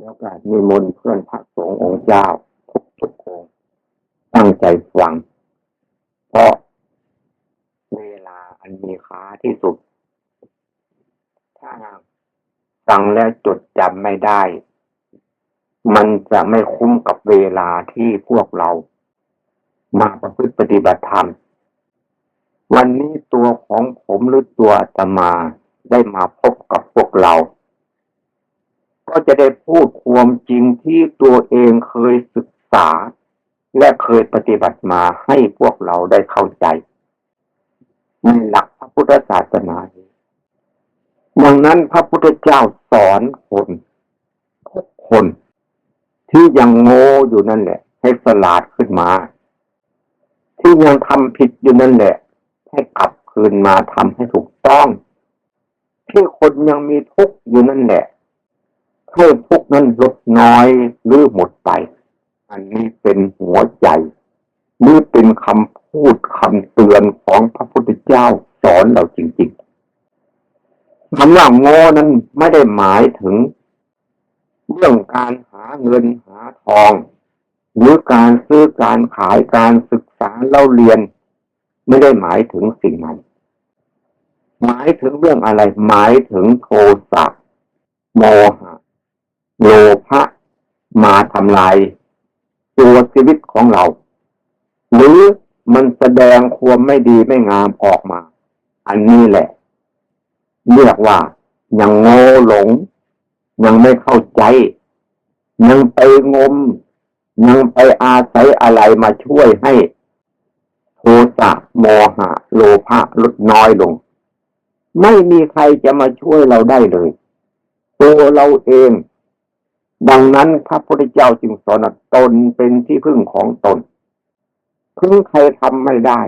แล้วก็นิมนต์เพื่อนพระสงฆ์องค์เจ้าทุกทุกองตั้งใจฟัง เพราะเวลาอันมีค่าที่สุด ถ้าฟังแล้วจดจำไม่ได้ มันจะไม่คุ้มกับเวลาที่พวกเรา มาประพฤติปฏิบัติธรรม วันนี้ตัวของผมหรือตัวอาตมาได้มาพบกับพวกเรา ก็จะได้พูดความจริงที่ตัวเองเคยศึกษา และเคยปฏิบัติมาให้พวกเราได้เข้าใจในหลักพระพุทธศาสนาดังนั้นพระพุทธเจ้าสอนคนทุกคน ที่ยังโง่อยู่นั่นแหละ ให้สลาดขึ้นมา ที่ยังทำผิดอยู่นั่นแหละ ให้กลับคืนมาทำให้ถูกต้อง ที่คนยังมีทุกข์อยู่นั่นแหละ ให้ทุกนั้นลดน้อยหรือหมดไป อันนี้เป็นหัวใจนี่เป็นคำพูดคำเตือนของพระพุทธเจ้าสอนเราจริงๆคำว่าโง่นั้นไม่ได้หมายถึง เรื่องการหาเงินหาทอง หรือการซื้อการขายการศึกษาเล่าเรียน ไม่ได้หมายถึงสิ่งนั้นหมายถึงเรื่องอะไร หมายถึงโทสะโมหะ โลภะมาทำลายตัวชีวิตของเรา หรือมันแสดงความไม่ดีไม่งามออกมา อันนี้แหละ เรียกว่ายังโง่หลง ยังไม่เข้าใจ ยังไปงม ยังไปอาศัยอะไรมาช่วยให้โทสะโมหะ โลภะลดน้อยลง ไม่มีใครจะมาช่วยเราได้เลย ตัวเราเอง ดังนั้นพระพุทธเจ้าจึงสอนตนเป็นที่พึ่งของตน พึ่งใครทำไม่ได้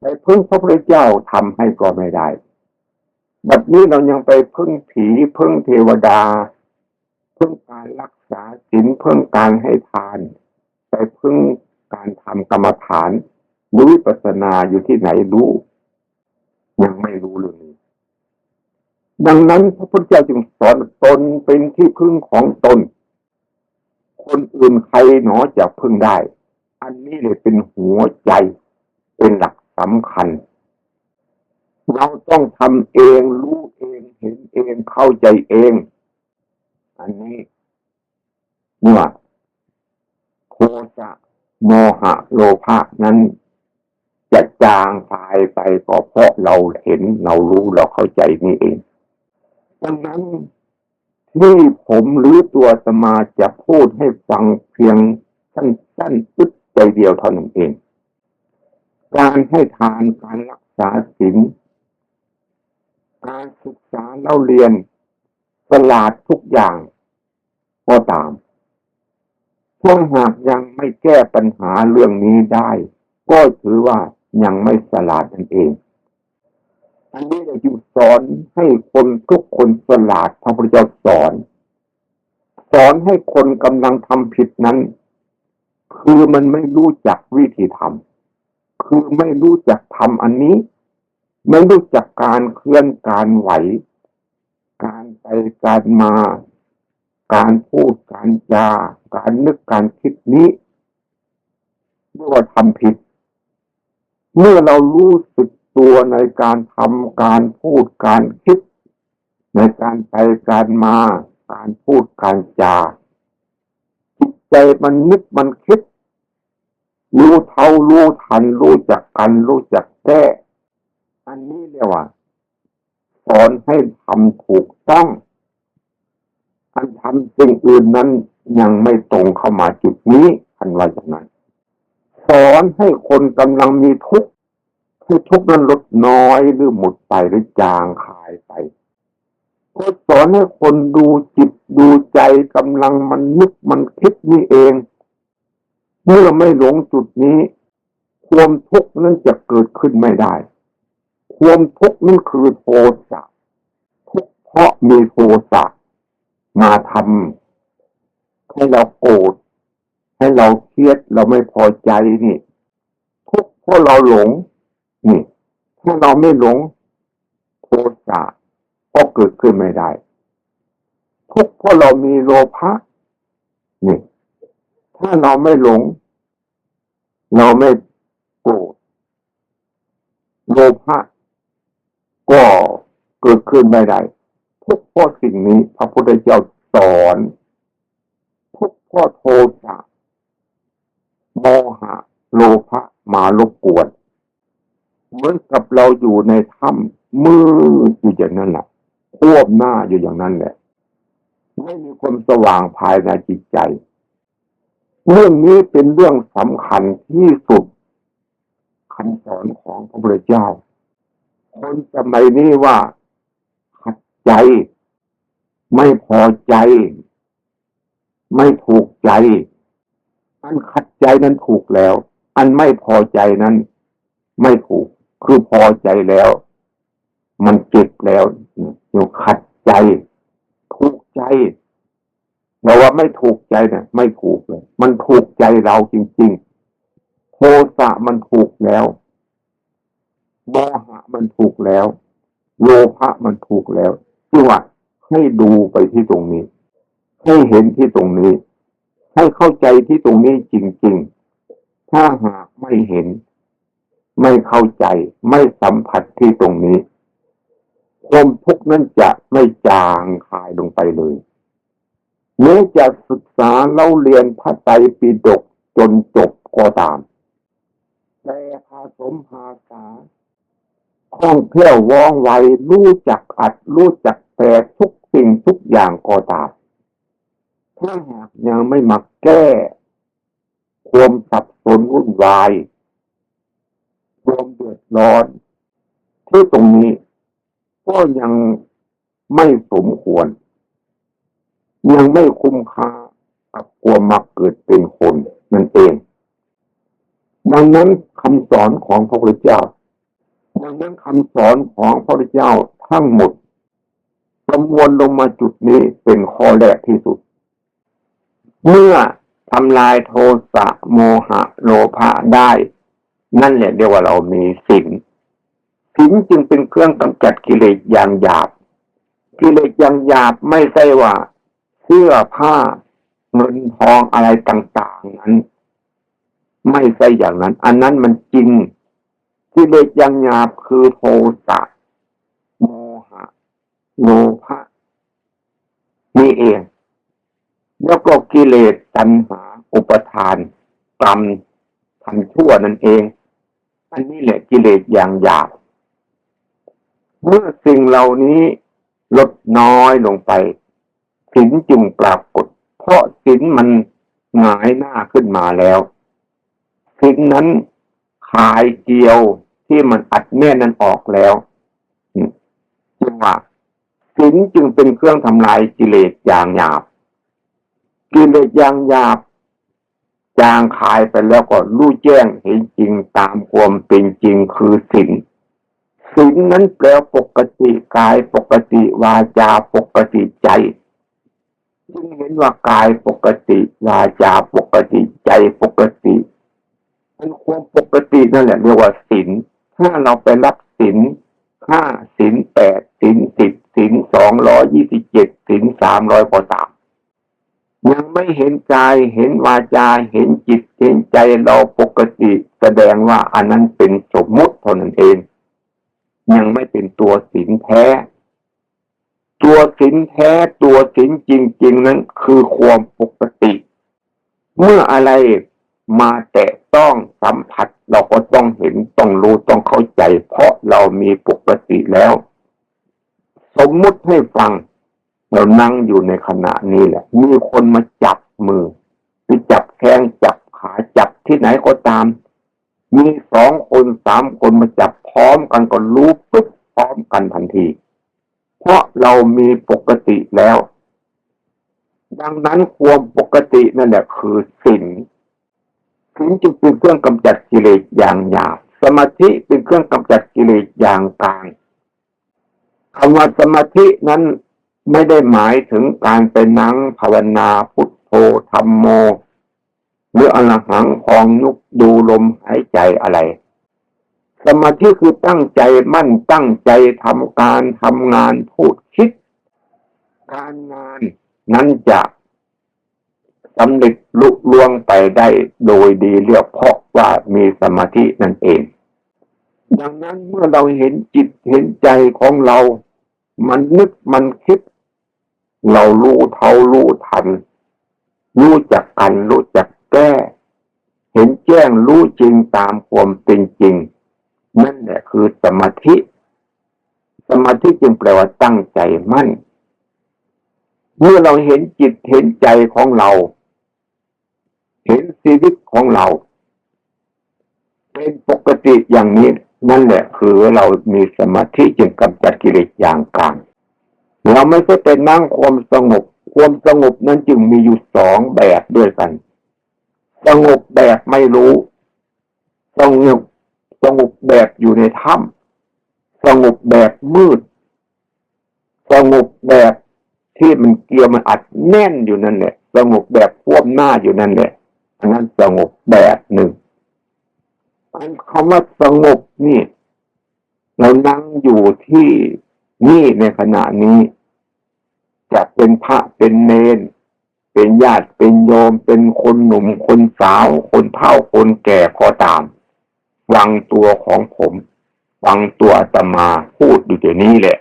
ไปพึ่งพระพุทธเจ้าทำให้ก็ไม่ได้แบบนี้เรายังไปพึ่งผีพึ่งเทวดา พึ่งการรักษาศีลพึ่งการให้ทาน ไปพึ่งการทำกรรมฐานรู้วิปัสสนาอยู่ที่ไหนรู้ ยังไม่รู้เรื่องนี้ ดังนั้นพระพุทธเจ้าจึงสอนตนเป็นที่พึ่งของตน คนอื่นใครหนอจะพึ่งได้ อันนี้เลยเป็นหัวใจ เป็นหลักสำคัญ เราต้องทำเองรู้เองเห็นเองเข้าใจเอง อันนี้เมื่อโคจะโมหะโลภะนั้นจะจางหายไปก็เพราะเราเห็นเรารู้เราเข้าใจนี่เอง ดังนั้นที่ผมหรือตัวสมาจะพูดให้ฟังเพียงสั้นๆปึ๊ดใจเดียวเท่านั้นเอง การให้ทานการรักษาศีลการศึกษาเล่าเรียนสลาดทุกอย่างก็ตามถ้าหากยังไม่แก้ปัญหาเรื่องนี้ได้ ก็ถือว่ายังไม่สลาดนั่นเอง อันนี้เราจึงสอนให้คนทุกคนสลาดพระพุทธเจ้าสอน สอนให้คนกำลังทำผิดนั้น คือมันไม่รู้จักวิธีทำคือไม่รู้จักทำอันนี้ ไม่รู้จักการเคลื่อนการไหว การไปการมา การพูดการจาการนึกการคิดนี้เรียกว่าทำผิด เมื่อเรารู้สึก ตัวในการทำการพูดการคิด ในการไปการมา การพูดการจาจิตใจมันนึกมันคิด รู้เท่ารู้ทัน รู้จักกัน รู้จักแก้ อันนี้เรียกว่า สอนให้ทำถูกต้อง อันทำสิ่งอื่นนั้นยังไม่ตรงเข้ามาจุดนี้ทันว่าอย่างนั้นสอนให้คนกำลังมีทุกข์ ให้ทุกข์นั้นลดน้อยหรือหมดไปหรือจางคายไปก็สอนให้คนดูจิตดูใจกำลังมันนึกมันคิดนี่เอง เมื่อไม่หลงจุดนี้ ความทุกข์นั้นจะเกิดขึ้นไม่ได้ ความทุกข์นั้นคือโทสะทุกข์เพราะมีโทสะมาทำให้เราโกรธให้เราเครียดเราไม่พอใจนี่ ทุกข์เพราะเราหลง นี่ ถ้าเราไม่หลงโทสะก็เกิดขึ้นไม่ได้ ทุกเพราะเรามีโลภะนี่ ถ้าเราไม่หลง เราไม่โกรธโลภะก็เกิดขึ้นไม่ได้ ทุกเพราะสิ่งนี้ พระพุทธเจ้าสอนทุกเพราะโทสะโมหะ โลภะมารบกวน เหมือนกับเราอยู่ในถ้ำมืดอยู่อย่างนั้นแหละควบหน้าอยู่อย่างนั้นแหละไม่มีความสว่างภายในจิตใจ เรื่องนี้เป็นเรื่องสำคัญที่สุดคำสอนของพระพุทธเจ้า คนสมัยนี้ว่าขัดใจ ไม่พอใจ ไม่ถูกใจ อันขัดใจนั้นถูกแล้ว อันไม่พอใจนั้นไม่ถูก คือพอใจแล้ว มันเจ็บแล้วอยู่ขัดใจ ถูกใจแต่ว่าไม่ถูกใจเนี่ยไม่ถูกเลย มันถูกใจเราจริงๆโทสะมันถูกแล้วโมหะมันถูกแล้วโลภะมันถูกแล้วที่ว่าให้ดูไปที่ตรงนี้ ให้เห็นที่ตรงนี้ ให้เข้าใจที่ตรงนี้จริง ๆ ถ้าหากไม่เห็น ไม่เข้าใจไม่สัมผัสที่ตรงนี้ ความทุกข์นั้นจะไม่จางคายลงไปเลยแม้จะศึกษาเล่าเรียนพระไตรปิฎกจนจบก็ตาม แต่ภาสมภาษาคล่องแคล่วว่องไวรู้จักอัดรู้จักแปลทุกสิ่งทุกอย่างก็ตามถ้าหากยังไม่มาแก้ ความสับสนวุ่นวาย ควมเดือดร้อน ที่ตรงนี้ก็ยังไม่สมควร ยังไม่คุ้มค่ากับควมมาเกิดเป็นคนนั่นเอง ดังนั้นคำสอนของพระพุทธเจ้า ดังนั้นคำสอนของพระพุทธเจ้าทั้งหมดประมวลลงมาจุดนี้เป็นข้อแรกที่สุด เมื่อทำลายโทสะโมหะโลภะได้ นั่นแหละเรียกว่าเรามีสิ่งศีลจึงเป็นเครื่องกำจัดกิเลสอย่างหยาบ กิเลสอย่างหยาบไม่ใช่ว่า เสื้อผ้าเงินทองอะไรต่างๆนั้น ไม่ใช่อย่างนั้น อันนั้นมันจริงกิเลสอย่างหยาบคือโทสะโมหะโลภะนี่เอง แล้วก็กิเลสตัณหา อุปทานกรรมทำชั่วนั่นเอง อันนี้แหละกิเลสอย่างหยาบเมื่อสิ่งเหล่านี้ลดน้อยลงไปสินจึงปรากฏ เพราะสินมันหงายหน้าขึ้นมาแล้วสินนั้นขายเกียวที่มันอัดแน่นนั้นออกแล้วจึงว่าสินจึงเป็นเครื่องทำลายกิเลสอย่างหยาบ กิเลสอย่างหยาบ จางคายไปแล้วก็รู้แจ้งเห็นจริงตามความเป็นจริงคือสินศีลนั้นแปลปกติกายปกติวาจาปกติใจจึงเห็นว่ากายปกติวาจาปกติใจปกติเป็นความปกตินั่นแหละเรียกว่าศีลถ้าเราไปรับศีลห้าศีลแปดศีลสิบศีลสองร้อยยี่สิบเจ็ดศีลสามร้อยกว่าสาม ยังไม่เห็นกายเห็นวาจาเห็นจิตเห็นใจเราปกติแสดงว่าอันนั้นเป็นสมมุติเท่านั้นเอง ยังไม่เป็นตัวสินแท้ ตัวสินแท้ตัวสินจริง ๆ นั้นคือความปกติ เมื่ออะไรมาแตะต้องสัมผัสเราก็ต้องเห็นต้องรู้ต้องเข้าใจ เพราะเรามีปกติแล้ว สมมุติให้ฟัง เรานั่งอยู่ในขณะนี้แหละ มีคนมาจับมือไปจับแข้งจับขาจับที่ไหนก็ตาม มีสองคนสามคนมาจับพร้อมกันก็รู้ปุ๊บพร้อมกันทันที เพราะเรามีปกติแล้ว ดังนั้นความปกตินั่นแหละคือสิ่งสิ่งจึงเป็นเครื่องกำจัดกิเลสอย่างหยาบสมาธิเป็นเครื่องกำจัดกิเลสอย่างกลางคำว่าสมาธินั้น ไม่ได้หมายถึงการไปนั่งภาวนาพุทโธธรรมโม หรืออรหังพองยุกดูลมหายใจอะไร สมาธิคือตั้งใจมั่นตั้งใจทำการทำงานพูดคิด การงานนั้นจะสำเร็จลุล่วงไปได้โดยดีเรียกเพราะว่ามีสมาธินั่นเอง ดังนั้นเมื่อเราเห็นจิตเห็นใจของเรา มันนึกมันคิด เรารู้เท่ารู้ทัน รู้จักกันรู้จักแก้ เห็นแจ้งรู้จริงตามความเป็นจริง นั่นแหละคือสมาธิ สมาธิจึงแปลว่าตั้งใจมั่น เมื่อเราเห็นจิตเห็นใจของเรา เห็นชีวิตของเรา เป็นปกติอย่างนี้ นั่นแหละคือเรามีสมาธิจึงกำจัดกิเลสอย่างกลาง เราไม่ใช่เป็นนั่งความสงบ ความสงบนั้นจึงมีอยู่สองแบบด้วยกัน สงบแบบไม่รู้ สงบสงบแบบอยู่ในถ้ำสงบแบบมืด สงบแบบที่มันเกี่ยวมันอัดแน่นอยู่นั่นแหละสงบแบบควบหน้าอยู่นั่นแหละอันนั้นสงบแบบหนึ่งอันคำว่าสงบนี่ เรานั่งอยู่ที่ นี่ในขณะนี้ จะเป็นพระเป็นเนน เป็นญาติเป็นโยม เป็นคนหนุ่มคนสาว คนเฒ่าคนแก่ก็ตามฟังตัวของผมฟังตัวตมาพูดอยู่เดี๋ยวนี้แหละ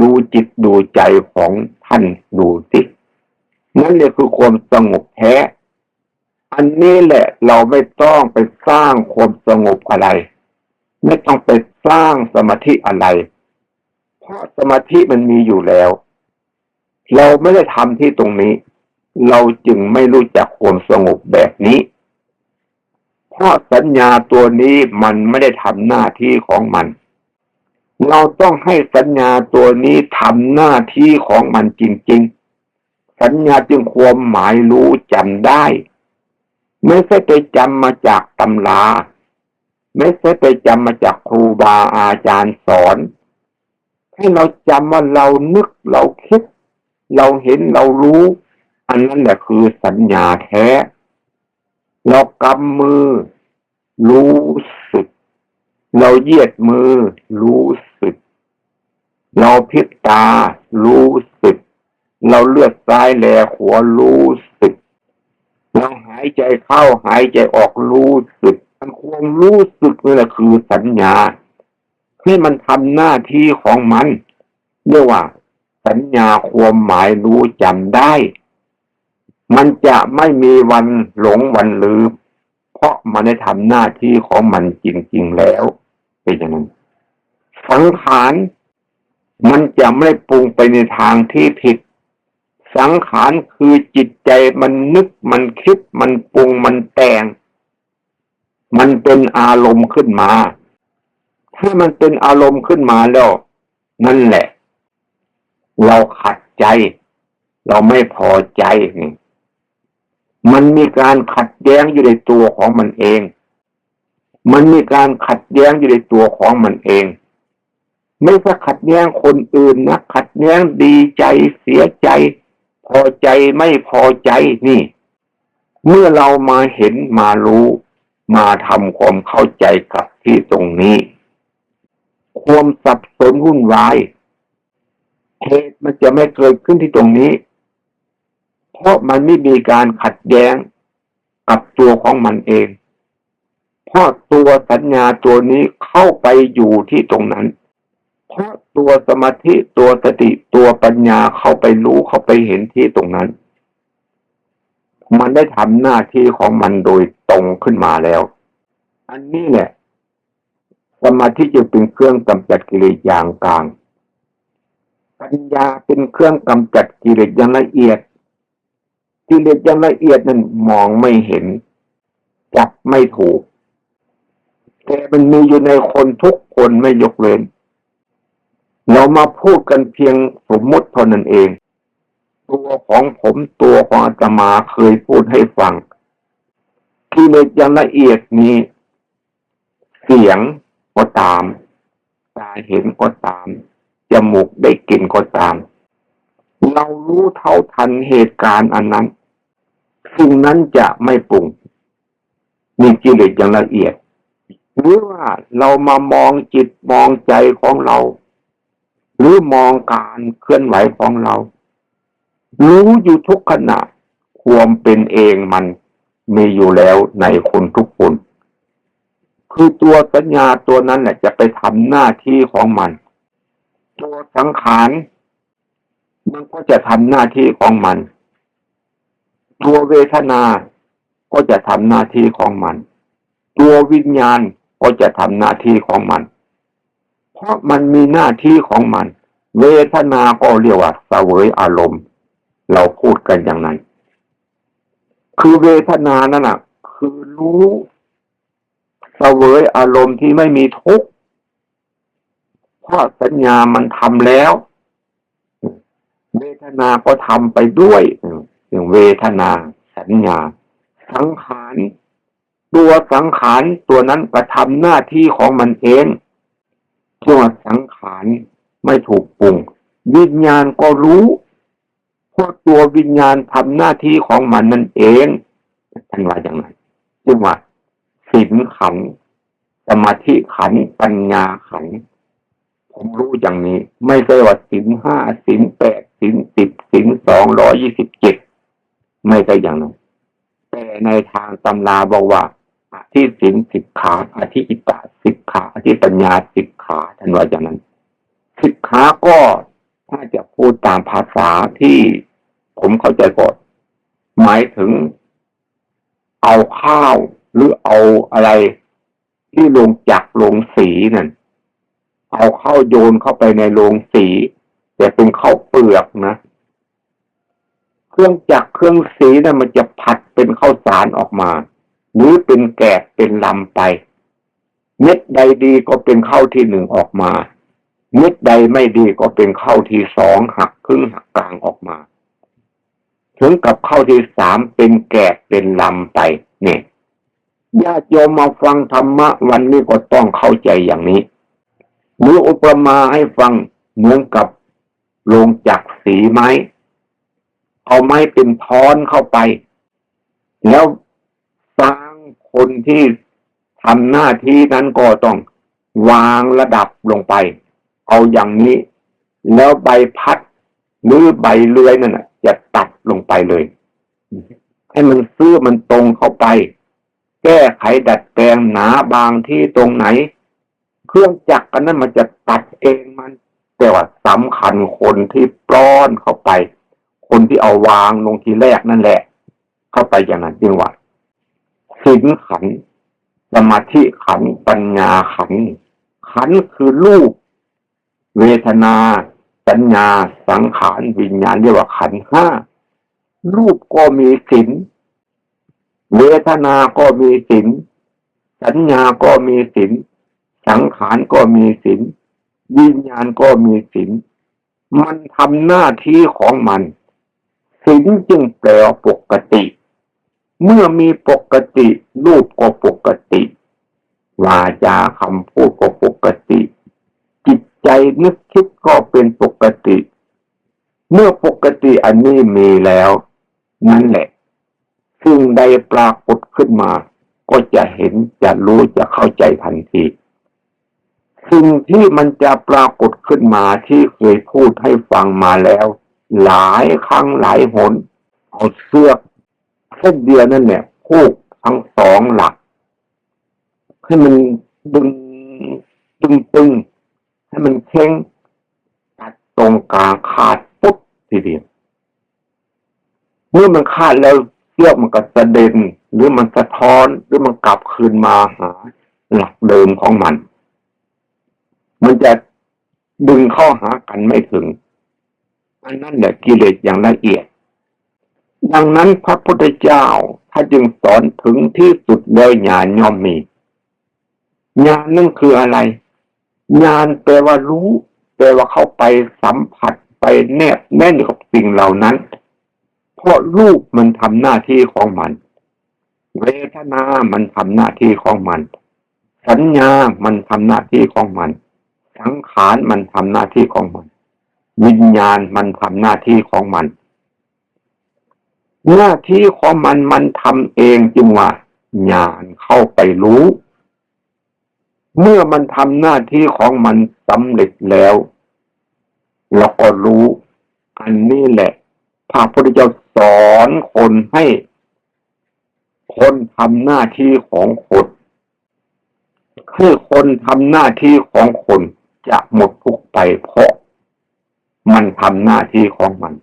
ดูจิตดูใจของท่านดูสินั่นเลยคือความสงบแท้ อันนี้แหละเราไม่ต้องไปสร้างความสงบอะไร ไม่ต้องไปสร้างสมาธิอะไร เพราะสมาธิมันมีอยู่แล้ว เราไม่ได้ทำที่ตรงนี้ เราจึงไม่รู้จักความสงบแบบนี้ เพราะสัญญาตัวนี้มันไม่ได้ทำหน้าที่ของมัน เราต้องให้สัญญาตัวนี้ทำหน้าที่ของมันจริง ๆ สัญญาจึงความหมายรู้จำได้ ไม่ใช่ไปจำมาจากตำราไม่ใช่ไปจำมาจากครูบาอาจารย์สอน ให้เราจำว่าเรานึกเราคิด เราเห็นเรารู้ อันนั้นแหละคือสัญญาแท้ เรากำมือ รู้สึก เราเยียดมือ รู้สึก เราพลิกตา รู้สึก เราเลือดซ้ายแลขวารู้สึก เราหายใจเข้าหายใจออกรู้สึกมันความรู้สึกนี่แหละคือสัญญา ให้มันทำหน้าที่ของมันเรียกว่า สัญญาความหมายรู้จำได้ มันจะไม่มีวันหลงวันลืม เพราะมันได้ทำหน้าที่ของมันจริงๆแล้วเป็นอย่างนั้นสังขารมันจะไม่ปรุงไปในทางที่ผิด สังขารคือจิตใจมันนึกมันคิดมันปรุงมันแต่ง มันเป็นอารมณ์ขึ้นมา ถ้ามันเป็นอารมณ์ขึ้นมาแล้ว นั่นแหละ เราขัดใจ เราไม่พอใจนี่มันมีการขัดแย้งอยู่ในตัวของมันเอง มันมีการขัดแย้งอยู่ในตัวของมันเอง ไม่ใช่ขัดแย้งคนอื่นนะขัดแย้งดีใจเสียใจ พอใจไม่พอใจนี่ เมื่อเรามาเห็นมารู้มาทำความเข้าใจกับที่ตรงนี้ ความสับสนวุ่นวายเหตุมันจะไม่เกิดขึ้นที่ตรงนี้ เพราะมันไม่มีการขัดแย้งกับตัวของมันเอง เพราะตัวสัญญาตัวนี้เข้าไปอยู่ที่ตรงนั้น เพราะตัวสมาธิตัวสติตัวปัญญาเข้าไปรู้เข้าไปเห็นที่ตรงนั้น มันได้ทำหน้าที่ของมันโดยตรงขึ้นมาแล้ว อันนี้แหละ สมาธิจึงเป็นเครื่องกำจัดกิเลสอย่างกลาง ปัญญาเป็นเครื่องกำจัดกิเลสอย่างละเอียด กิเลสอย่างละเอียดนั้นมองไม่เห็น จับไม่ถูก แต่มันมีอยู่ในคนทุกคนไม่ยกเว้นเรามาพูดกันเพียงสมมติเท่านั้นเอง ตัวของผมตัวของอาตมาเคยพูดให้ฟังกิเลสอย่างละเอียดนี้ เสียง ก็ตาม ตาเห็นก็ตาม จมูกได้กลิ่นก็ตาม เรารู้เท่าทันเหตุการณ์อันนั้นสิ่งนั้นจะไม่ปรุง มีกิเลสอย่างละเอียด หรือว่าเรามามองจิตมองใจของเรา หรือมองการเคลื่อนไหวของเรา รู้อยู่ทุกขณะ ความเป็นเองมันมีอยู่แล้วในคนทุกคน คือตัวสัญญาตัวนั้นแหละจะไปทำหน้าที่ของมัน ตัวสังขารมันก็จะทำหน้าที่ของมัน ตัวเวทนา ก็จะทำหน้าที่ของมัน ตัววิญญาณก็จะทำหน้าที่ของมัน เพราะมันมีหน้าที่ของมัน เวทนาก็เรียกว่าเสวยอารมณ์ เราพูดกันอย่างนั้น คือเวทนานั่นน่ะ คือรู้ เสวยอารมณ์ที่ไม่มีทุกข์เพราะสัญญามันทำแล้ว เวทนาก็ทำไปด้วยอย่างเวทนา สัญญา สังขารตัวสังขารตัวนั้นกระทำหน้าที่ของมันเองตัวสังขารไม่ถูกปรุง วิญญาณก็รู้เพราะตัววิญญาณทำหน้าที่ของมันนั่นเองท่านว่าอย่างไรจึงว่า ศีลขัน สมาธิขัน ปัญญาขัน ผมรู้อย่างนี้ ไม่ใช่ว่าศีลห้าศีลแปดศีลสิบศีลสองร้อยี่สิบเจ็ดไม่ใช่อย่างนั้น แต่ในทางตำราบอกว่าอธิศีลสิบขาอธิอิตาสิบขาอธิปัญญาสิบขาท่านว่าอย่างนั้นสิบขาก็ถ้าจะพูดตามภาษาที่ผมเข้าใจก่อนหมายถึงเอาข้าว หรือเอาอะไรที่ลงจักลงสีนั่นเอาเข้าโยนเข้าไปในโรงสีแต่เป็นข้าวเปลือกนะ เครื่องจักรเครื่องสีนะ่ะมันจะผัดเป็นข้าวสารออกมา หรือเป็นแกะเป็นลำไป เม็ดใดดีก็เป็นข้าวที่หนึ่งออกมา เม็ดใดไม่ดีก็เป็นข้าวที่สองหักครึ่งหักกลางออกมา ถึงกับข้าวที่สามเป็นแกะเป็นลำไป เนี่ย ญาติโยมมาฟังธรรมะวันนี้ก็ต้องเข้าใจอย่างนี้มืออุปมาให้ฟังเหมือนกับโรงจักสีไม้ เอาไม้เป็นท้อนเข้าไป แล้วสร้างคนที่ทำหน้าที่นั้นก็ต้องวางระดับลงไป เอาอย่างนี้ แล้วใบพัดหรือใบเลื่อยนั่นนะจะตัดลงไปเลย ให้มันซื้อมันตรงเข้าไป แก้ไขดัดแปลงหนาบางที่ตรงไหน เครื่องจักรกันนั้นมันจะตัดเองมัน แต่ว่าสำคัญคนที่ปล้อนเข้าไป คนที่เอาวางลงทีแรกนั่นแหละ เข้าไปอย่างนั้นจึงว่าสินขันสมาธิขันปัญญาขันขันคือรูป เวทนา สัญญา สังขารวิญญาณเรียกว่าขันห้ารูปก็มีสิน เวทนาก็มีสินสัญญาก็มีสินสังขารก็มีศีลวิญญาณก็มีศีลมันทำหน้าที่ของมันศีลจึงแปลปกติ เมื่อมีปกติรูปก็ปกติวาจาคำพูดก็ปกติ จิตใจนึกคิดก็เป็นปกติ เมื่อปกติอันนี้มีแล้ว นั่นแหละ สิ่งใดปรากฏขึ้นมา ก็จะเห็นจะรู้จะเข้าใจทันทีสิ่งที่มันจะปรากฏขึ้นมาที่เคยพูดให้ฟังมาแล้ว หลายครั้งหลายหนเอาเสื้อเส้นเดียวนั่นเนี่ยพูกทั้งสองหลักให้มันดึงตึงตึงให้มันเข่งตัดตรงกลางขาดปุ๊บทีเดียวเมื่อมันขาดแล้ว เสื้อมันก็สะเด็นหรือมันสะท้อนหรือมันกลับคืนมาหาหลักเดิมของมัน มันจะดึงเข้าหากันไม่ถึง อันนั้นแหละกิเลสอย่างละเอียด ดังนั้นพระพุทธเจ้าถ้าจึงสอนถึงที่สุดแล้วญาณย่อมมีญาณนั่นคืออะไรญาณแปลว่ารู้แปลว่าเข้าไปสัมผัสไปแนบแน่นกับสิ่งเหล่านั้น ราะรูปมันทำหน้าที่ของมัน เวทนา มันทำหน้าที่ของมัน สัญญา มันทำหน้าที่ของมัน สังขารมันทำหน้าที่ของมัน วิญญาณมันทำหน้าที่ของมัน หน้าที่ของมันมันทำเองจึงว่าญาณเข้าไปรู้ เมื่อมันทำหน้าที่ของมันสำเร็จแล้วเราก็รู้ อันนี้แหละ พระพุทธเจ้าสอนคนให้ คนทำหน้าที่ของคนคือคนทำหน้าที่ของคนจะหมดทุกไปเพราะมันทำหน้าที่ของมัน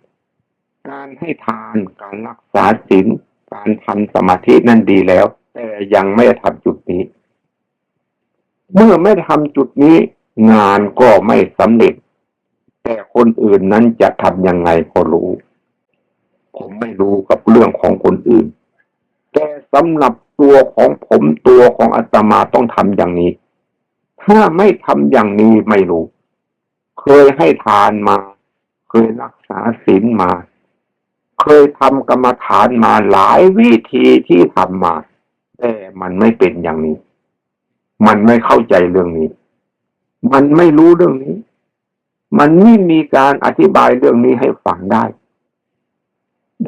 การให้ทานการรักษาศีลการทำสมาธินั่นดีแล้ว แต่ยังไม่ทำจุดนี้ เมื่อไม่ทำจุดนี้ งานก็ไม่สำเร็จ แต่คนอื่นนั้นจะทำยังไงก็รู้ ผมไม่รู้กับเรื่องของคนอื่น แต่สำหรับตัวของผมตัวของอาตมาต้องทำอย่างนี้ ถ้าไม่ทำอย่างนี้ไม่รู้ เคยให้ทานมา เคยรักษาศีลมา เคยทำกรรมฐานมาหลายวิธีที่ทำมาแต่มันไม่เป็นอย่างนี้ มันไม่เข้าใจเรื่องนี้ มันไม่รู้เรื่องนี้ มันไม่มีการอธิบายเรื่องนี้ให้ฟังได้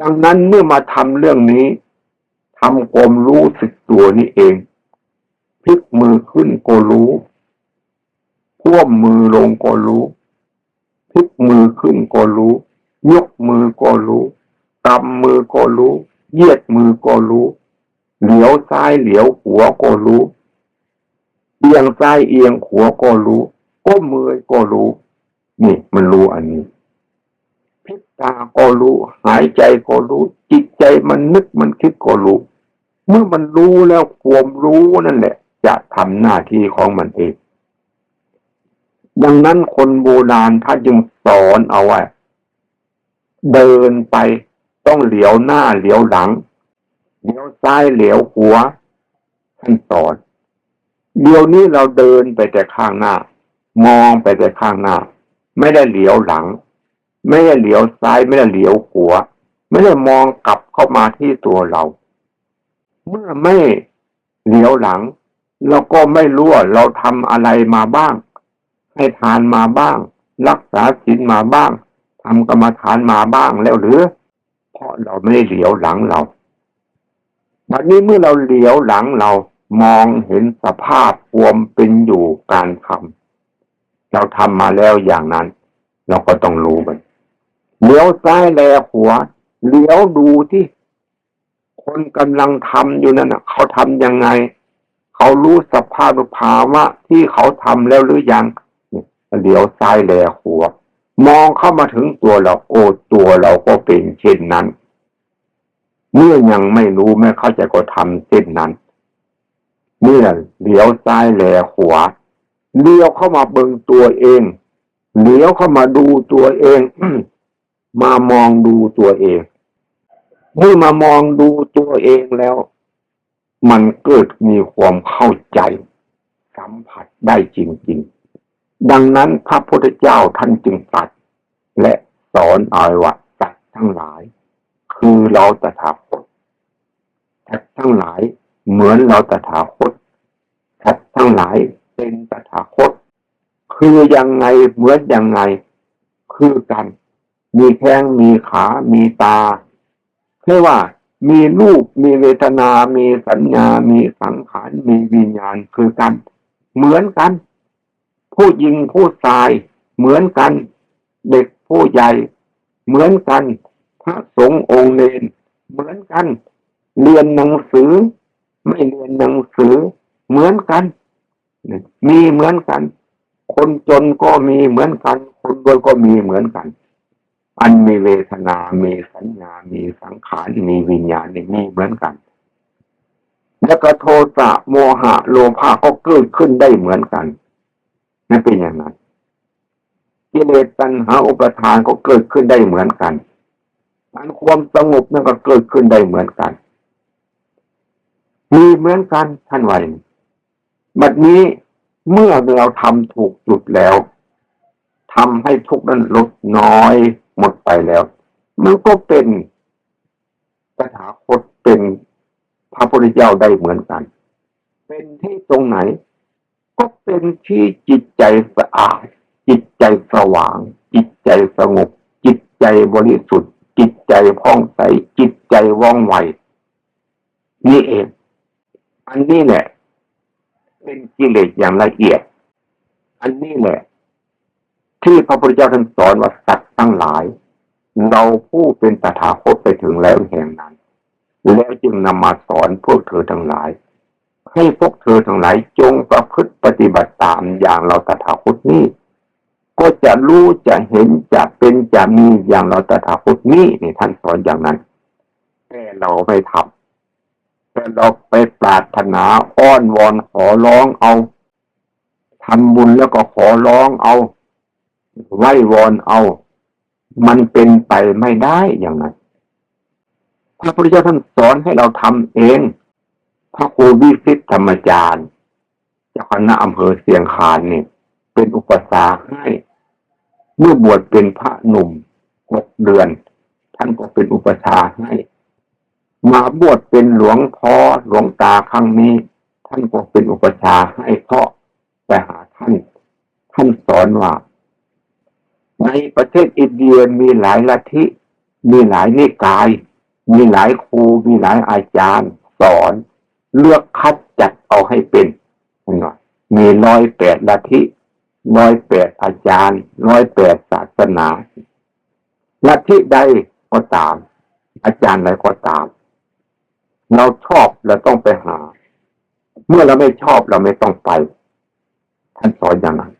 ดังนั้นเมื่อมาทำเรื่องนี้ทำความรู้สึกตัวนี่เอง พลิกมือขึ้นก็รู้พ่วมมือลงก็รู้พลิกมือขึ้นก็รู้ ยกมือก็รู้กำมือก็รู้ เยียดมือก็รู้ เหลียวซ้ายเหลียวหัวก็รู้ เอียงซ้ายเอียงหัวก็รู้ ก้มมือก็รู้ นี่มันรู้อันนี้ พลิกตาก็รู้ หายใจก็รู้ จิตใจมันนึกมันคิดก็รู้ เมื่อมันรู้แล้วความรู้นั่นแหละ จะทำหน้าที่ของมันเอง ดังนั้นคนโบราณท่านจึงสอนเอาไว้เดินไปต้องเหลียวหน้าเหลียวหลัง เหลียวซ้ายเหลียวหัวท่านสอนเดี๋ยวนี้เราเดินไปแต่ข้างหน้า มองไปแต่ข้างหน้า ไม่ได้เหลียวหลัง ไม่ได้เหลียวซ้ายไม่ได้เหลียวหัวไม่ได้มองกลับเข้ามาที่ตัวเรา เมื่อไม่เหลียวหลัง เราก็ไม่รู้ว่าเราทำอะไรมาบ้าง ให้ทานมาบ้าง รักษาศีลมาบ้างทำกรรมฐานมาบ้างแล้วหรือ เพราะเราไม่ได้เหลียวหลังเราบัดนี้เมื่อเราเหลียวหลังเรามองเห็นสภาพความเป็นอยู่การทำเราทำมาแล้วอย่างนั้น เราก็ต้องรู้มัน เลี้ยวซ้ายแลหัวเลี้ยวดูที่คนกำลังทำอยู่นั่นนะเขาทำยังไง เขารู้สภาพภาวะที่เขาทำแล้วหรือยังเลี้ยวซ้ายแลหัวมองเข้ามาถึงตัวเราโอ้ตัวเราก็เป็นเช่นนั้น เมื่อยังไม่รู้ไม่เข้าใจก็ทำเช่นนั้นเมื่อเลี้ยวซ้ายแลขวาเลี้ยวเข้ามาเบิ่งตัวเองเลี้ยวเข้ามาดูตัวเอง มามองดูตัวเอง เมื่อมามองดูตัวเองแล้ว มันเกิดมีความเข้าใจ สัมผัสได้จริง ๆ ดังนั้นพระพุทธเจ้าท่านจึงตัด และสอนอาไว้ว่าสัตว์ทั้งหลาย คือเราตถาคตสัตว์ทั้งหลายเหมือนเราตถาคตสัตว์ทั้งหลายเป็นตถาคต คือยังไงเหมือนยังไงคือกัน มีแข้งมีขา มีตาเรียกว่ามีรูป มีเวทนา มีสัญญา มีสังขาร มีวิญญาณคือกัน เหมือนกัน ผู้หญิงผู้ชาย เหมือนกัน เด็กผู้ใหญ่ เหมือนกัน พระสงฆ์องค์เนนเหมือนกัน เรียนหนังสือ ไม่เรียนหนังสือ เหมือนกัน มีเหมือนกัน คนจนก็มีเหมือนกัน คนรวยก็มีเหมือนกัน อันมีเวทนา มีสัญญา มีสังขาร มีวิญญาณในมีเหมือนกัน แล้วก็โทสะโมหะโลภะก็เกิดขึ้นได้เหมือนกันนั่นเป็นอย่างนั้นกิเลสตัณหาอุปทานก็เกิดขึ้นได้เหมือนกันอันความสงบนั่นก็เกิดขึ้นได้เหมือนกัน มีเหมือนกันท่านว่าบัดนี้เมื่อเราทำถูกจุดแล้วทำให้ทุกข์นั้นลดน้อย หมดไปแล้ว มันก็เป็นสถาคตเป็นพระพุทธเจ้าได้เหมือนกัน เป็นที่ตรงไหน ก็เป็นที่จิตใจสะอาด จิตใจสว่าง จิตใจสงบ จิตใจบริสุทธิ์ จิตใจพ่องใส จิตใจว่องไว นี่เอง อันนี้แหละ เป็นกิเลสอย่างละเอียด อันนี้แหละ ที่พระพุทธเจ้าท่านสอนว่าสัต ทั้งหลาย เราผู้เป็นตถาคตไปถึงแล้วแห่งนั้น แล้วจึงนำมาสอนพวกเธอทั้งหลาย ให้พวกเธอทั้งหลายจงประพฤติปฏิบัติตามอย่างเราตถาคตนี้ ก็จะรู้จะเห็นจะเป็นจะมีอย่างเราตถาคตนี้นี่ท่านสอนอย่างนั้นแต่เราไม่ทำแต่เราไปปรารถนาอ้อนวอนขอร้องเอาทำบุญแล้วก็ขอร้องเอาไหว้วอนเอา มันเป็นไปไม่ได้อย่างนั้นพระพุทธเจ้าท่านสอนให้เราทำเอง พระครูวิสิตธรรมจารย์เจ้าคณะอำเภอเสียงคานเนี่ยเป็นอุปสาให้ เมื่อบวชเป็นพระหนุ่มหกเดือน ท่านก็เป็นอุปชาให้ มาบวชเป็นหลวงพ่อหลวงตาครั้งนี้ ท่านก็เป็นอุปชาให้เพราะไปหาท่าน ท่านสอนว่า ในประเทศอินเดียมีหลายลัทธิ มีหลายนิกาย มีหลายครู มีหลายอาจารย์ สอน เลือกคัดจัดเอาให้เป็นหน่อยมีร้อยแปดลัทธิร้อยแปดอาจารย์ร้อยแปดศาสนาลัทธิใดก็ตาม อาจารย์ใดก็ตาม เราชอบเราต้องไปหา เมื่อเราไม่ชอบเราไม่ต้องไป ท่านสอนอย่างนั้น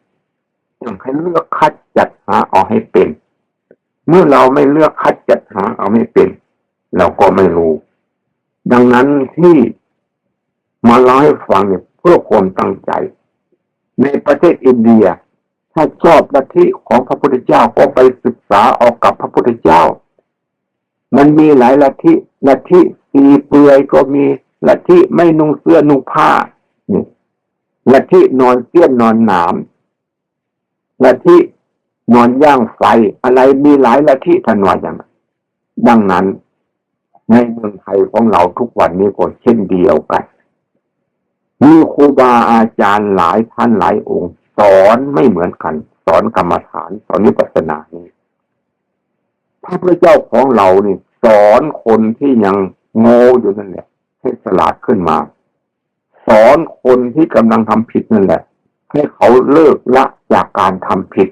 จึงให้เลือกคัดจัดหาเอาให้เป็น เมื่อเราไม่เลือกคัดจัดหาเอาไม่เป็น เราก็ไม่รู้ ดังนั้นที่มาเล่าให้ฟังเนี่ยเพื่อความตั้งใจ ในประเทศอินเดีย ถ้าชอบลัทธิของพระพุทธเจ้าก็ไปศึกษาเอากับพระพุทธเจ้า มันมีหลายลัทธิลัทธิสีเปลือยก็มีลัทธิไม่นุ่งเสื้อนุ่งผ้านี่ลัทธินอนเสี้ยนนอนหนาม ลัทธินอนย่างไฟอะไรมีหลายลัทธิทันว่าอย่างดังนั้น ในเมืองไทยของเราทุกวันนี้ก็เช่นเดียวกัน มีครูบาอาจารย์หลายท่านหลายองค์ สอนไม่เหมือนกัน สอนกรรมฐาน สอนวิปัสสนานี้พระพุทธเจ้าของเรานี่สอนคนที่ยังโง่อยู่นั่นแหละให้สลาดขึ้นมา สอนคนที่กำลังทำผิดนั่นแหละ ให้เขาเลิกละจากการทำผิด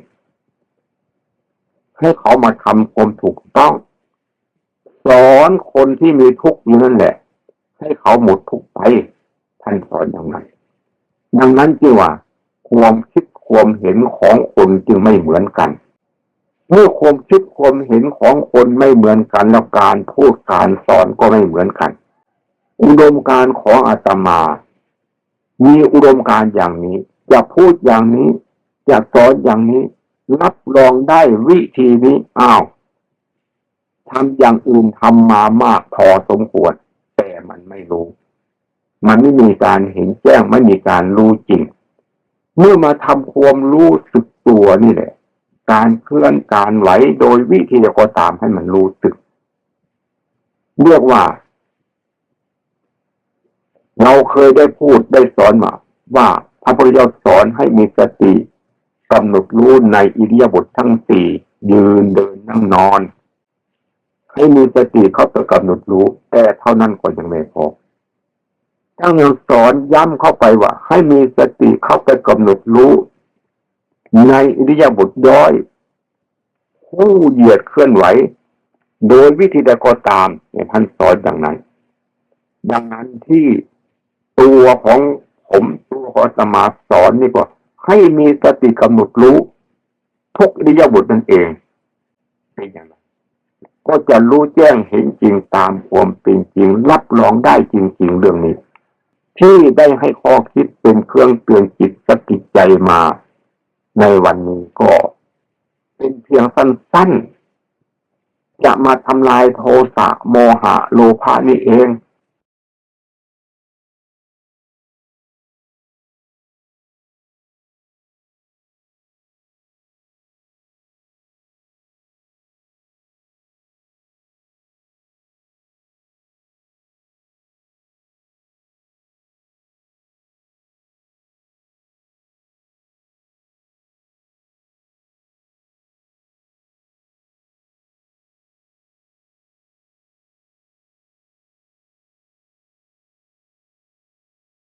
ให้เขามาทำความถูกต้อง สอนคนที่มีทุกข์อยู่นั่นแหละ ให้เขาหมดทุกข์ไปท่านสอนอย่างนั้นดังนั้นจึงว่า ความคิดความเห็นของคนจึงไม่เหมือนกัน เมื่อความคิดความเห็นของคนไม่เหมือนกันแล้วการพูดการสอนก็ไม่เหมือนกัน อุดมการของอาตมา มีอุดมการอย่างนี้ จะพูดอย่างนี้จะสอนอย่างนี้ รับรองได้วิธีนี้อ้าวทำอย่างอื่นทำมามากพอสมควร แต่มันไม่รู้ มันไม่มีการเห็นแจ้งไม่มีการรู้จริง เมื่อมาทำความรู้สึกตัวนี่แหละ การเคลื่อนการไหวโดยวิธีก็ตามให้มันรู้สึกเรียกว่า เราเคยได้พูดได้สอนมาว่า พระพุทธเจ้าสอนให้มีสติกำหนดรู้ในอิริยาบถทั้งสี่ยืนเดินนั่งนอน ให้มีสติเข้าไปกำหนดรู้ แต่เท่านั้นก็ยังไม่พอทั้งยังสอนย้ำเข้าไปว่า ให้มีสติเข้าไปกำหนดรู้ ในอิริยาบถย่อยผู้เหยียดเคลื่อนไหว โดยวิธีใดก็ตามเนี่ยท่านสอนดังนั้น ดังนั้นที่ตัวของ ผมตัวขอสมาสอนนี่ก็ให้มีสติกำหนดรู้ ทุกอิริยาบถนั่นเองเป็นอย่างนั้นก็จะรู้แจ้งเห็นจริงตามความเป็นจริง รับรองได้จริง ๆ เรื่องนี้ ที่ได้ให้ข้อคิดเป็นเครื่องเตือนจิตสติใจมาในวันนี้ก็ เป็นเพียงสั้นๆจะมาทำลายโทสะโมหะโลภะนี่เอง